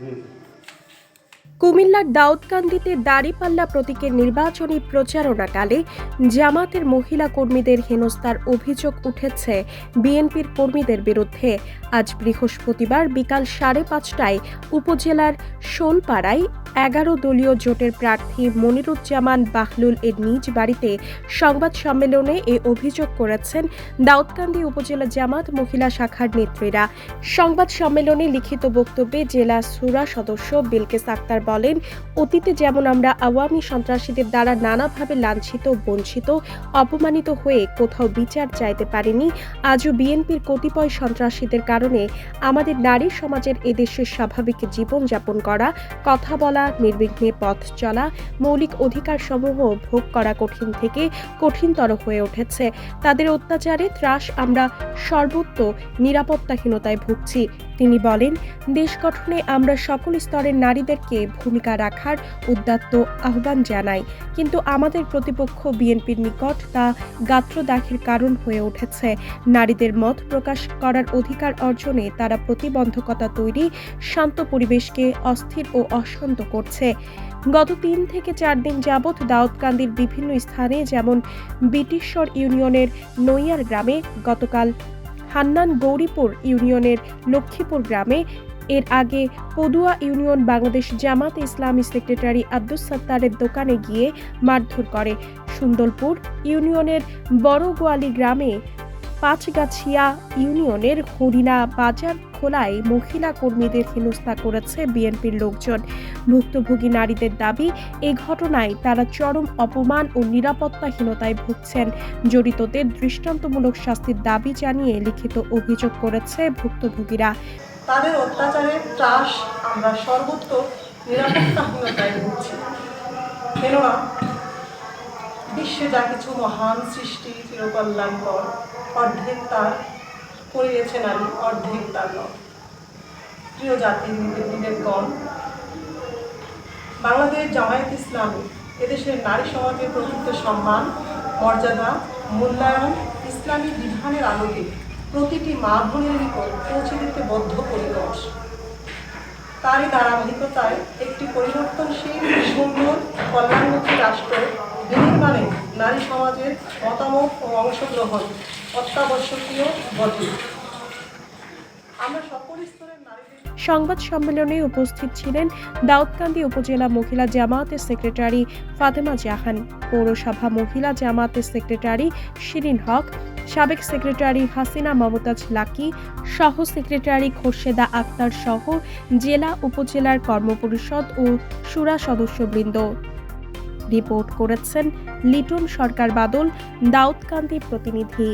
嗯。কুমিল্লার দাউদকান্দিতে দাড়িপাল্লা প্রতীকের নির্বাচনী প্রচারণাকালে জামাতের মহিলা কর্মীদের হেনস্থার অভিযোগ উঠেছে বিএনপির কর্মীদের বিরুদ্ধে। আজ বৃহস্পতিবার বিকাল সাড়ে পাঁচটায় উপজেলার শোলপাড়ায় এগারো দলীয় জোটের প্রার্থী মনিরুজ্জামান বাহলুল এর নিজ বাড়িতে সংবাদ সম্মেলনে এ অভিযোগ করেছেন দাউদকান্দি উপজেলা জামাত মহিলা শাখার নেত্রীরা। সংবাদ সম্মেলনে লিখিত বক্তব্যে জেলা সুরা সদস্য বিলকেস আক্তার বলেন, অতীতে যেমন আমরা আওয়ামী সন্ত্রাসীদের দ্বারা নানাভাবে লাঞ্ছিত, বঞ্চিত, অপমানিত হয়ে কোথাও বিচার চাইতে পারিনি, আজও বিএনপির কতিপয় সন্ত্রাসীদের কারণে আমাদের নারী সমাজের এদেশের স্বাভাবিক জীবনযাপন করা, কথা বলা, নির্বিঘ্নে পথ চলা, মৌলিক অধিকার সমূহ ভোগ করা কঠিন থেকে কঠিনতর হয়ে উঠেছে। তাদের অত্যাচারে ত্রাস আমরা সর্বত্র নিরাপত্তাহীনতায় ভুগছি। তিনি বলেন, দেশ গঠনে আমরা সকল স্তরের নারীদেরকে ভূমিকা রাখার উদ্যাত্ত আহ্বান জানাই, কিন্তু আমাদের প্রতিপক্ষ বিএনপির নিকট তা গাত্রদাহের কারণ হয়ে উঠেছে। নারীদের মত প্রকাশ করার অধিকার অর্জনে তারা প্রতিবন্ধকতা তৈরি, শান্ত পরিবেশকে অস্থির ও অশান্ত করছে। গত তিন থেকে চার দিন যাবৎ দাউদকান্দির বিভিন্ন স্থানে যেমন বিটিশ্বর ইউনিয়নের নৈয়ার গ্রামে গতকাল হান্নান গৌরীপুর ইউনিয়নের লক্ষ্মীপুর গ্রামে। এর আগে পদুয়া ইউনিয়ন বাংলাদেশ জামাত ইসলামী সেক্রেটারি আব্দুস সাত্তারের দোকানে গিয়ে মারধর করে। সুন্দরপুর ইউনিয়নের বড় গোয়ালি গ্রামে পাঁচগাছিয়া ইউনিয়নের হরিণা বাজার খোলায় মহিলা কর্মীদের হেনস্থা করেছে বিএনপির লোকজন। ভুক্তভোগী নারীদের দাবি এই ঘটনায় তারা চরম অপমান ও নিরাপত্তাহীনতায় ভুগছেন। জড়িতদের দৃষ্টান্তমূলক শাস্তির দাবি জানিয়ে লিখিত অভিযোগ করেছে ভুক্তভোগীরা। তাদের অত্যাচারের ত্রাস আমরা সর্বত্র নিরাপত্তাহীনতায় ভুগছি। কেননা বিশ্বে যা কিছু মহান সৃষ্টি চিরকল্যাণকর অর্ধেক তার করিয়েছে নারী অর্ধেক তার নয়। প্রিয় জাতির বিবেকগণ বাংলাদেশ জামায়াত ইসলামী এদেশের নারী সমাজের প্রকৃত সম্মান, মর্যাদা, মূল্যায়ন, ইসলামী বিধানের আলোকে প্রতিটি মা বোনের নিকট পৌঁছে দিতে বদ্ধপরিকর তারই ধারাবাহিকতায় একটি পরিবর্তনশীল, সুন্দর, কল্যাণমুখী রাষ্ট্র বিনির্মাণে নারী সমাজের মতামত ও অংশগ্রহণ অত্যাবশ্যকীয় বটে। সংবাদ সম্মেলনে উপস্থিত ছিলেন দাউদকান্দি উপজেলা মহিলা জামায়াতের সেক্রেটারি ফাতেমা জাহান, পৌরসভা মহিলা জামায়াতের সেক্রেটারি শিরিন হক, সাবেক সেক্রেটারি হাসিনা মমতাজ লাকি, সহ সেক্রেটারি খোরশেদা আক্তার সহ জেলা উপজেলার কর্মপরিষদ ও সুরা সদস্যবৃন্দ। রিপোর্ট করেছেন লিটন সরকার বাদল দাউদকান্দি প্রতিনিধি।